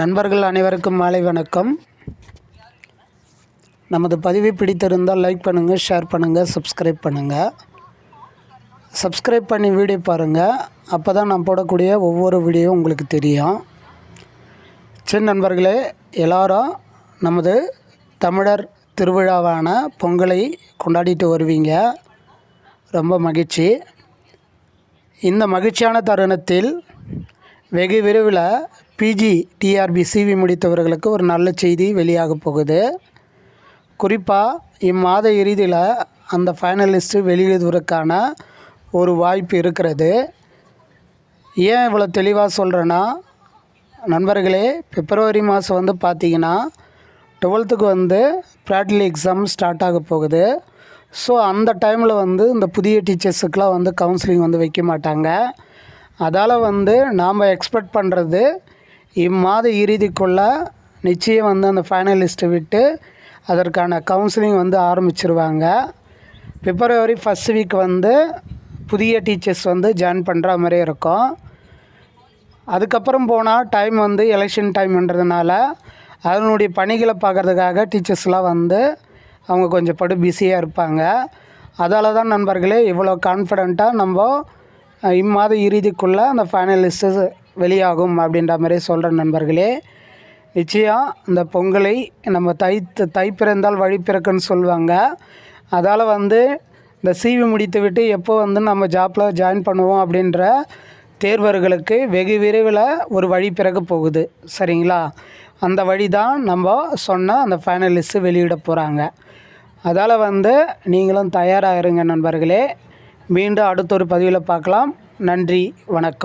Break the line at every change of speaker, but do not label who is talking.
நண்பர்கள் அனைவருக்கும் மாலை வணக்கம். நமது பதிவை பிடித்திருந்தால் லைக் பண்ணுங்கள் ஷேர் பண்ணுங்கள் சப்ஸ்கிரைப் பண்ணுங்கள் சப்ஸ்கிரைப் பண்ணி வீடியோ பாருங்கள் அப்போ தான் நான் போடக்கூடிய ஒவ்வொரு வீடியோ உங்களுக்கு தெரியும். சின்ன நண்பர்களே எல்லாரும் நமது தமிழர் திருவிழாவான பொங்கலை கொண்டாடிட்டு வருவீங்க. ரொம்ப மகிழ்ச்சி. இந்த மகிழ்ச்சியான தருணத்தில் வெகு விரைவில் பிஜி டிஆர்பி சிவி முடித்தவர்களுக்கு ஒரு நல்ல செய்தி வெளியாக போகுது. குறிப்பாக இம்மாத இறுதியில் அந்த ஃபைனலிஸ்ட்டு வெளியிடுவதற்கான ஒரு வாய்ப்பு இருக்கிறது. ஏன் இவ்வளோ தெளிவாக சொல்கிறேன்னா நண்பர்களே பிப்ரவரி மாதம் வந்து பார்த்திங்கன்னா டுவெல்த்துக்கு வந்து ப்ராக்டிகல் எக்ஸாம் ஸ்டார்ட் ஆக போகுது. ஸோ அந்த டைமில் வந்து இந்த புதிய டீச்சர்ஸுக்கெலாம் வந்து கவுன்சிலிங் வந்து வைக்க மாட்டாங்க. அதால் வந்து நாம் எக்ஸ்பெக்ட் பண்ணுறது இம்மாத இறுதிக்குள்ளே நிச்சயம் வந்து அந்த ஃபைனலிஸ்ட்டை விட்டு அதற்கான கவுன்சிலிங் வந்து ஆரம்பிச்சிருவாங்க. பிப்ரவரி ஃபஸ்ட் வீக் வந்து புதிய டீச்சர்ஸ் வந்து ஜாயின் பண்ணுற மாதிரி இருக்கும். அதுக்கப்புறம் போனால் டைம் வந்து எலெக்ஷன் டைம்ன்றதுனால அதனுடைய பணிகளை பார்க்குறதுக்காக டீச்சர்ஸ்லாம் வந்து அவங்க கொஞ்சம் படு பிஸியாக இருப்பாங்க. அதால் தான் நண்பர்களே இவ்வளோ கான்ஃபிடெண்ட்டாக நம்ம இம்மாத இறுதிக்குள்ளே அந்த ஃபைனலிஸ்ட்டு வெளியாகும் அப்படின்ற மாதிரி சொல்கிற நண்பர்களே நிச்சயம் இந்த பொங்கலை நம்ம தை தை பிறந்தால் வழி பிறக்குன்னு சொல்லுவாங்க. அதால் வந்து இந்த சிவி முடித்து விட்டு எப்போ வந்து நம்ம ஜாப்பில் ஜாயின் பண்ணுவோம் அப்படின்ற தேர்வர்களுக்கு வெகு விரைவில் ஒரு வழி பிறக்க போகுது. சரிங்களா? அந்த வழி தான் நம்ம சொன்ன அந்த ஃபைனலிஸ்ட்டு வெளியிட போகிறாங்க அதால் வந்து நீங்களும் தயாராக இருங்க நண்பர்களே. மீண்டும் அடுத்த ஒரு பதிவில் பார்க்கலாம். நன்றி வணக்கம்.